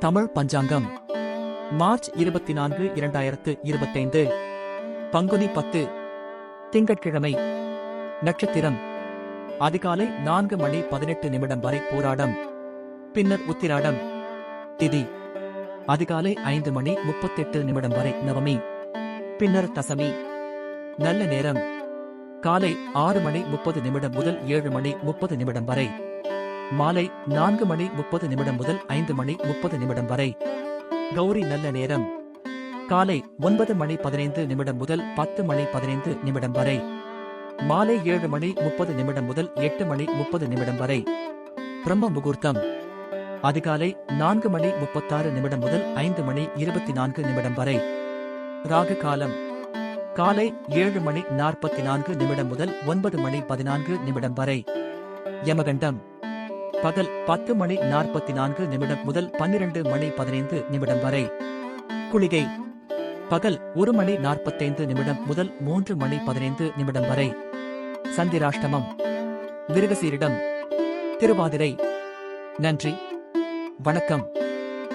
தமிழ் பஞ்சாங்கம். March இருபத்தி நான்கு இரண்டாயிரத்து இருபத்தைந்து. பங்குனி பத்து. திங்கட்கிழமை. நட்சத்திரம். அதிகாலை நான்கு மணி பதினெட்டு நிமிடம் வரை போராடம். பின்னர் உத்திராடம். திதி. அதிகாலை ஐந்து மணி முப்பத்தெட்டு நிமிடம் வரை நவமி. பின்னர் தசமி. நல்ல நேரம். காலை ஆறு மணி முப்பது நிமிடம் முதல் ஏழு மணி முப்பது நிமிடம் வரை. மாலை நான்கு மணி முப்பது நிமிடம் முதல் ஐந்து மணி முப்பது நிமிடம் வரை. கௌரி நல்ல நேரம். காலை ஒன்பது மணி பதினைந்து நிமிடம் முதல் பத்து மணி பதினைந்து நிமிடம் வரை. மாலை ஏழு மணி முப்பது நிமிடம் முதல் எட்டு மணி முப்பது நிமிடம் வரை. பிரம்ம முகூர்த்தம். அதிகாலை நான்கு மணி முப்பத்தாறு நிமிடம் முதல் ஐந்து மணி இருபத்தி நான்கு நிமிடம் வரை. ராகு காலம். காலை ஏழு மணி நாற்பத்தி நான்கு நிமிடம் முதல் ஒன்பது மணி பதினான்கு நிமிடம் வரை. யமகண்டம். பகல் பத்து மணி நாற்பத்தி நான்கு நிமிடம் முதல் பன்னிரண்டு மணி பதினைந்து நிமிடம் வரை. குளிகை. பகல் ஒரு மணி நாற்பத்தைந்து நிமிடம் முதல் மூன்று மணி பதினைந்து நிமிடம் வரை. சந்திராஷ்டமம். விருகசீரிடம். திருவாதிரை. நன்றி. வணக்கம்.